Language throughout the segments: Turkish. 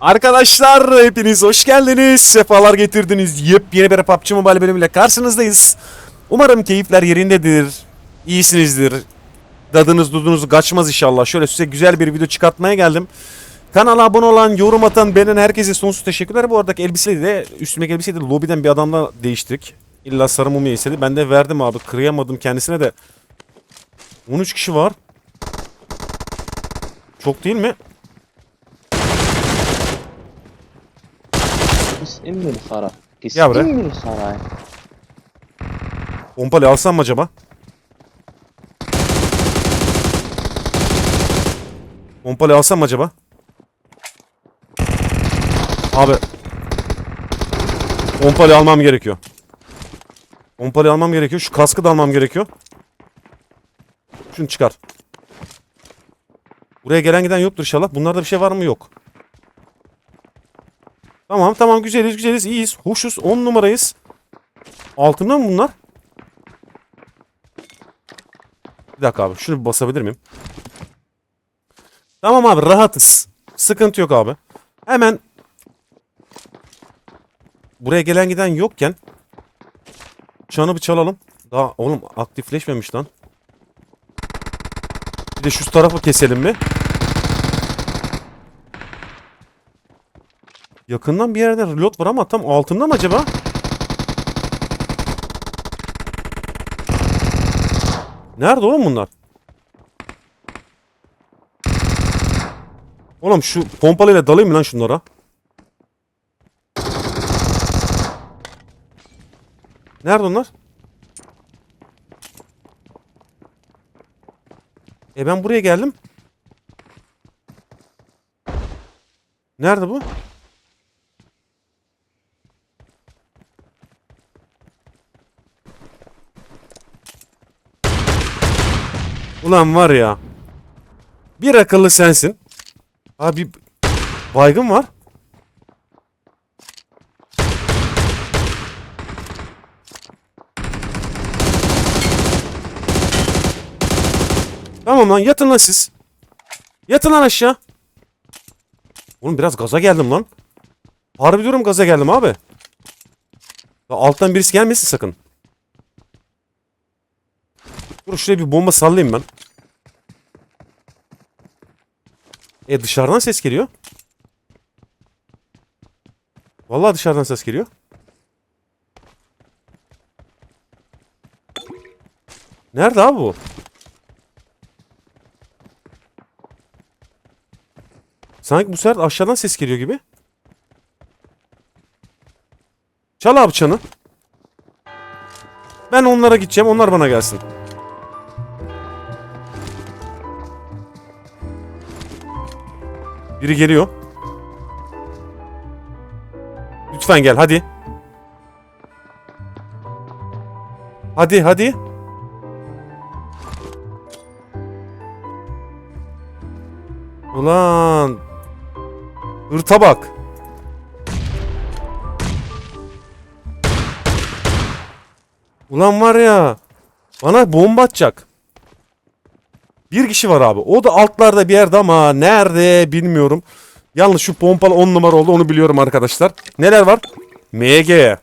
Arkadaşlar hepiniz hoş geldiniz. Sefalar getirdiniz. Yepyeni bir PUBG Mobile bölümüyle karşınızdayız. Umarım keyifler yerindedir. İyisinizdir. Dadınız dudunuz kaçmaz inşallah. Şöyle size güzel bir video çıkartmaya geldim. Kanala abone olan, yorum atan, beğenen herkese sonsuz teşekkürler. Bu aradaki elbiseyi de, üstümdeki elbiseyi de lobiden bir adamla değiştirdik. İlla sarı mumya istedi. Ben de verdim abi. Kırıyamadım kendisine de. 13 kişi var. Çok değil mi? Keskin bir saray. Ya bre. Bir saray. Pompalı alsam mı acaba? Pompalı alsam mı acaba? Abi. Pompalı almam gerekiyor. Pompalı almam gerekiyor. Şu kaskı da almam gerekiyor. Şunu çıkar. Buraya gelen giden yoktur inşallah. Bunlarda bir şey var mı? Yok. Tamam tamam güzeliz güzeliz iyiyiz. Hoşuz 10 numarayız. Altında mı bunlar? Bir dakika abi şunu basabilir miyim? Tamam abi rahatız. Sıkıntı yok abi. Hemen buraya gelen giden yokken çanı bir çalalım. Daha oğlum aktifleşmemiş lan. Bir de şu tarafı keselim mi? Yakından bir yerde reload var ama tam altında mı acaba? Nerede oğlum bunlar? Oğlum şu pompalıyla dalayım mı lan şunlara? Nerede onlar? E ben buraya geldim. Nerede bu? Ulan var ya. Bir akıllı sensin. Abi baygın var. Tamam lan yatın lan siz. Yatın lan aşağı. Oğlum biraz gaza geldim lan. Harbi diyorum gaza geldim abi. Alttan birisi gelmesin sakın. Dur şuraya bir bomba sallayayım ben. E dışarıdan ses geliyor. Vallahi dışarıdan ses geliyor. Nerede abi bu? Sanki bu sefer aşağıdan ses geliyor gibi. Çal abi çanı. Ben onlara gideceğim. Onlar bana gelsin. Biri geliyor. Lütfen gel hadi. Hadi hadi. Ulan. Hırta bak. Ulan var ya. Bana bomba atacak. Bir kişi var abi. O da altlarda bir yerde ama nerede bilmiyorum. Yalnız şu pompalı 10 numara oldu onu biliyorum arkadaşlar. Neler var? MG.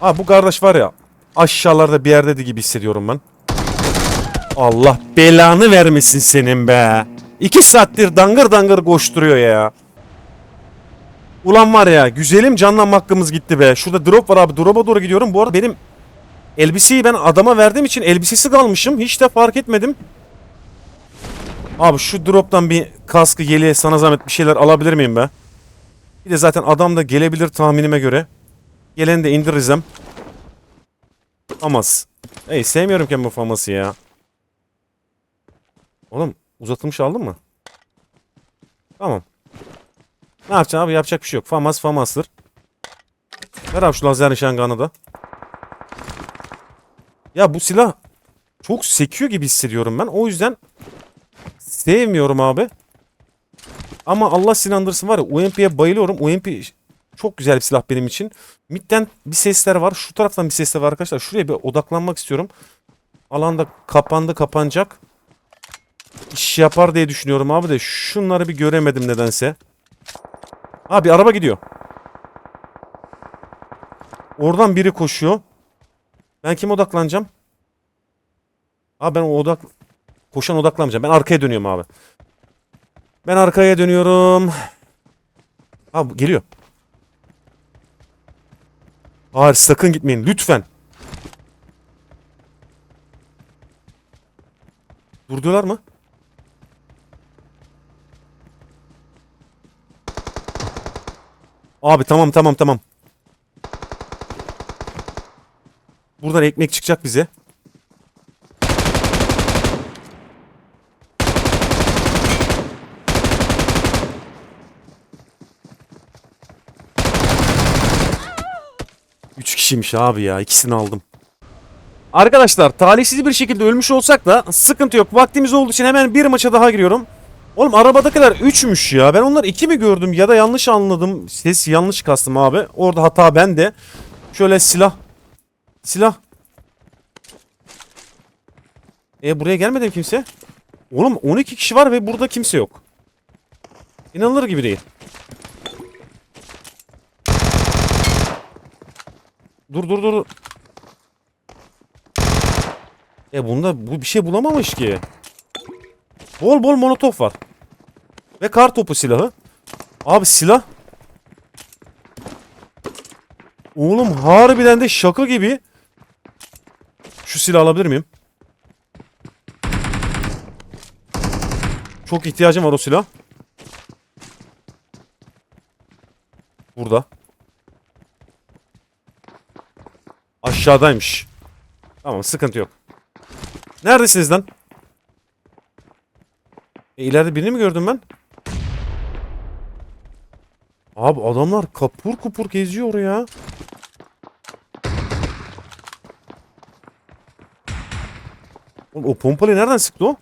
Ha bu kardeş var ya. Aşağılarda bir yerde gibi hissediyorum ben. Allah belanı vermesin senin be. İki saattir dangır dangır koşturuyor ya. Ulan var ya güzelim canlanma hakkımız gitti be. Şurada drop var abi. Drop'a doğru gidiyorum. Bu arada benim elbiseyi ben adama verdiğim için elbisesi kalmışım. Hiç de fark etmedim. Abi şu drop'tan bir kaskı, yeleğe sana zahmet bir şeyler alabilir miyim be? Bir de zaten adam da gelebilir tahminime göre. Geleni de indiririz Famas. Ey sevmiyorum ki bu faması ya. Oğlum uzatılmış aldın mı? Tamam. Ne yapacaksın abi yapacak bir şey yok. Famas famastır. Ver abi şu lazer nişanganı da. Ya bu silah çok sekiyor gibi hissediyorum ben. O yüzden sevmiyorum abi. Ama Allah sinandırsın var ya UMP'ye bayılıyorum. UMP çok güzel bir silah benim için. Mid'den bir sesler var. Şu taraftan bir sesler var arkadaşlar. Şuraya bir odaklanmak istiyorum. Alanda kapandı kapanacak. iş yapar diye düşünüyorum abi de şunları bir göremedim nedense. Abi araba gidiyor. Oradan biri koşuyor. Ben kime odaklanacağım? Abi ben o odak koşan odaklanmayacağım. Ben arkaya dönüyorum abi. Ben arkaya dönüyorum. Abi geliyor. Hayır sakın gitmeyin lütfen. Durdular mı? Abi tamam tamam tamam. Buradan ekmek çıkacak bize. Üç kişiymiş abi ya. ikisini aldım. Arkadaşlar talihsiz bir şekilde ölmüş olsak da sıkıntı yok. Vaktimiz olduğu için hemen bir maça daha giriyorum. Oğlum arabadakiler 3'müş ya. Ben onlar 2 mi gördüm ya da yanlış anladım. Ses yanlış kastım abi. Orada hata bende. Şöyle silah. Silah. E buraya gelmedi mi kimse? Oğlum 12 kişi var ve burada kimse yok. İnanılır gibi değil. Dur dur dur. E bunda bu bir şey bulamamış ki. Bol bol molotof var. Ve kar topu silahı. Abi silah. Oğlum harbiden de şaka gibi. Şu silah alabilir miyim? Çok ihtiyacım var o silah. Burada. Aşağıdaymış. Tamam sıkıntı yok. Neredesiniz lan? E, ileride birini mi gördüm ben? Abi adamlar kapur kupur geziyor ya. Oğlum, o pompalı nereden sıktı o?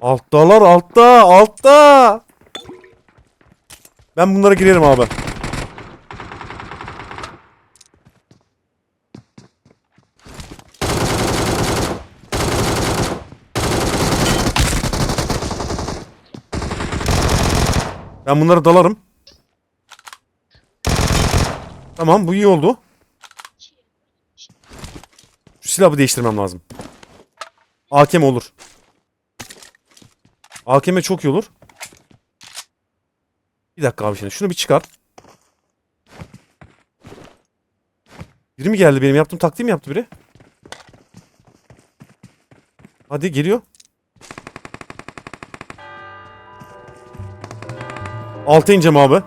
Alttalar altta altta. Ben bunlara girerim abi. Ben bunlara dalarım. Tamam bu iyi oldu. Şu silahı değiştirmem lazım. AKM olur. AKM çok iyi olur. Bir dakika abi şimdi şunu bir çıkar. Biri mi geldi benim yaptığım taktiği mi yaptı biri? Hadi geliyor. Alta ineceğim abi.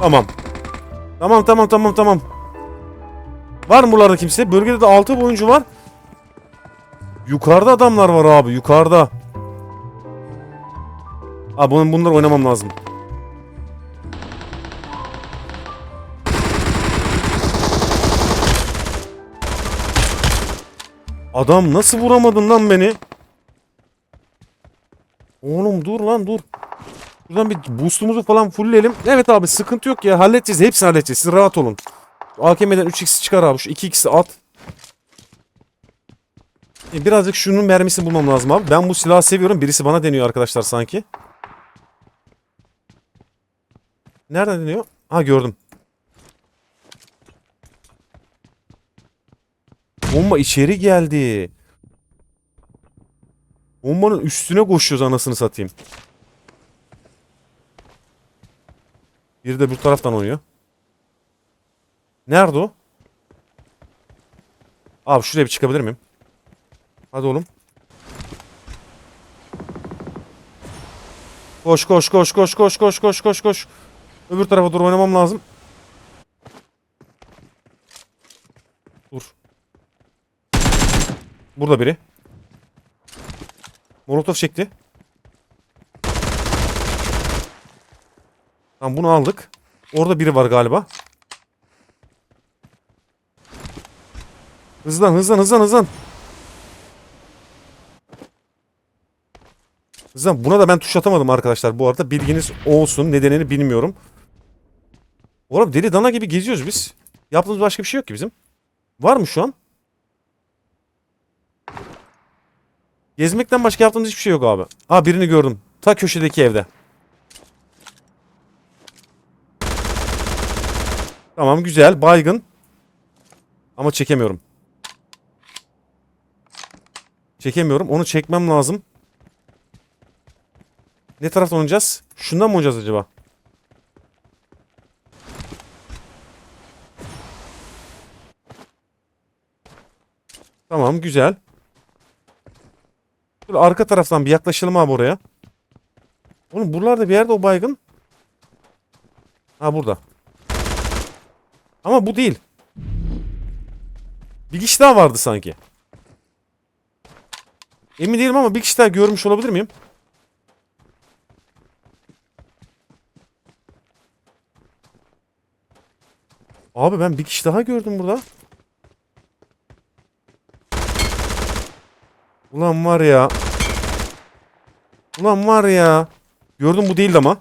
Tamam. Tamam tamam tamam tamam. Var mı buralarda kimse? Bölgede de 6 oyuncu var. Yukarıda adamlar var abi yukarıda. Abi bunun bunları oynamam lazım. Adam nasıl vuramadın lan beni? Oğlum dur lan dur. Buradan bir boostumuzu falan fullleyelim. Evet abi sıkıntı yok ya halledeceğiz. Hepsini halledeceğiz. Siz rahat olun. AKM'den 3x çıkar abi. Şu 2x'i at. E, Birazcık şunun mermisini bulmam lazım abi. Ben bu silahı seviyorum. Birisi bana deniyor arkadaşlar sanki. Nereden deniyor? Ha gördüm. Bomba içeri geldi. Bombanın üstüne koşuyoruz anasını satayım. Biri de bu taraftan oynuyor. Nerede o? Abi şuraya bir çıkabilir miyim? Hadi oğlum. Koş koş koş koş koş koş koş koş koş. Öbür tarafa doğru oynamam lazım. Dur. Burada biri. Molotov çekti. Tamam bunu aldık. Orada biri var galiba. Hızlan hızlan hızlan hızlan. Hızlan buna da ben tuş atamadım arkadaşlar bu arada. Bilginiz olsun. Nedenini bilmiyorum. Oğlum deli dana gibi geziyoruz biz. Yaptığımız başka bir şey yok ki bizim. Var mı şu an? Gezmekten başka yaptığımız hiçbir şey yok abi. Aa birini gördüm. Ta köşedeki evde. Tamam güzel. Baygın. Ama çekemiyorum. Çekemiyorum. Onu çekmem lazım. Ne taraftan oynayacağız? Şundan mı oynayacağız acaba? Tamam güzel. Şöyle arka taraftan bir yaklaşalım abi oraya. Oğlum buralarda bir yerde o baygın. Ha burada. Ama bu değil. Bir kişi daha vardı sanki. Emin değilim ama bir kişi daha görmüş olabilir miyim? Abi ben bir kişi daha gördüm burada. Ulan var ya. Ulan var ya. Gördüm bu değildi ama.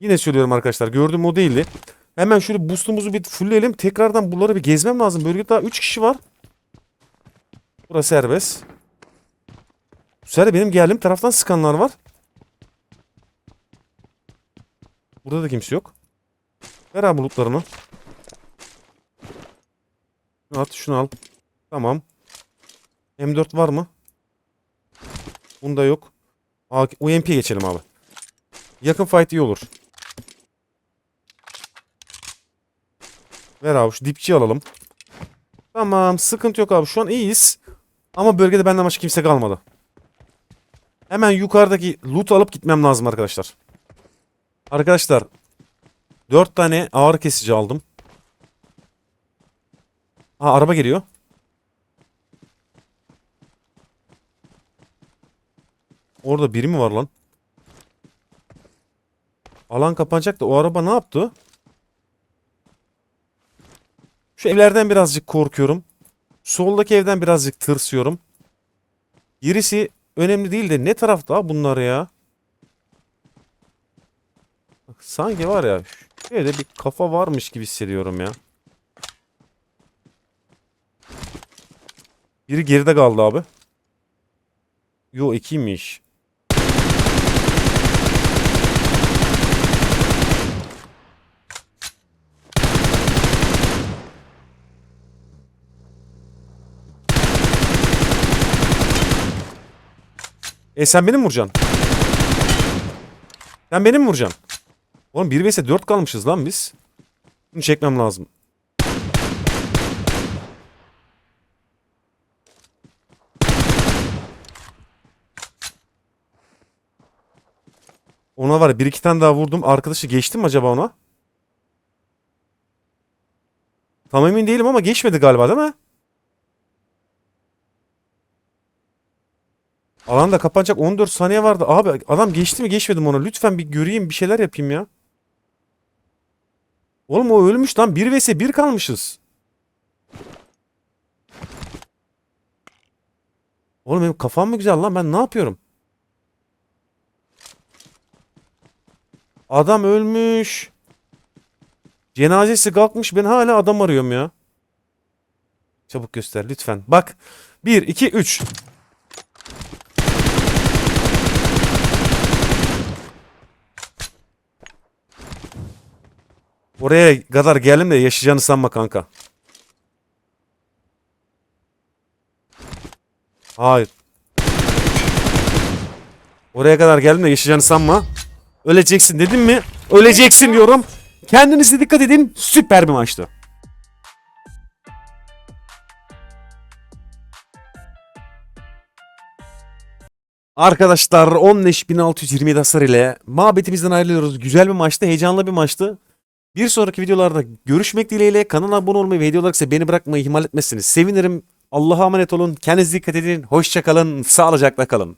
Yine söylüyorum arkadaşlar. Gördüm o değildi. Hemen şöyle boostumuzu bir fullleyelim. Tekrardan bunları bir gezmem lazım. Bölgede daha 3 kişi var. Burası serbest. Bu sefer benim geldiğim taraftan sıkanlar var. Burada da kimse yok. Ver abi bulutlarını. At şunu al. Tamam. M4 var mı? Bunda yok. UMP'ye geçelim abi. Yakın fight iyi olur. Ver abi şu dipçi alalım. Tamam sıkıntı yok abi şu an iyiyiz. Ama bölgede benden başka kimse kalmadı. Hemen yukarıdaki loot alıp gitmem lazım arkadaşlar. Arkadaşlar 4 tane ağır kesici aldım. Ha araba geliyor. Orada biri mi var lan? Alan kapanacak da o araba ne yaptı? Şu evlerden birazcık korkuyorum. Soldaki evden birazcık tırsıyorum. Gerisi önemli değil de ne tarafta bunlar ya? Sanki var ya şöyle bir kafa varmış gibi hissediyorum ya. Biri geride kaldı abi. Yo ikiymiş. E sen beni mi vuracaksın? Sen beni mi vuracaksın? Oğlum 1 vs 4 kalmışız lan biz. Bunu çekmem lazım. Ona var bir iki tane daha vurdum. Arkadaşı geçtim mi acaba ona? Tam emin değilim ama geçmedi galiba değil mi? Alan da kapanacak 14 saniye vardı. Abi adam geçti mi geçmedi mi ona? Lütfen bir göreyim bir şeyler yapayım ya. Oğlum o ölmüş lan. 1 vs 1 kalmışız. Oğlum benim kafam mı güzel lan? Ben ne yapıyorum? Adam ölmüş. Cenazesi kalkmış. Ben hala adam arıyorum ya. Çabuk göster lütfen. Bak. 1, 2, 3. Oraya kadar geldim de yaşayacağını sanma kanka. Hayır. Oraya kadar geldim de yaşayacağını sanma. Öleceksin dedim mi? Öleceksin diyorum. Kendinize dikkat edin. Süper bir maçtı. Arkadaşlar 15.627 hasar ile mabetimizden ayrılıyoruz. Güzel bir maçtı, heyecanlı bir maçtı. Bir sonraki videolarda görüşmek dileğiyle kanala abone olmayı ve hediye olarak ise beni bırakmayı ihmal etmezsiniz. Sevinirim. Allah'a emanet olun. Kendinize dikkat edin. Hoşçakalın. Sağlıcakla kalın.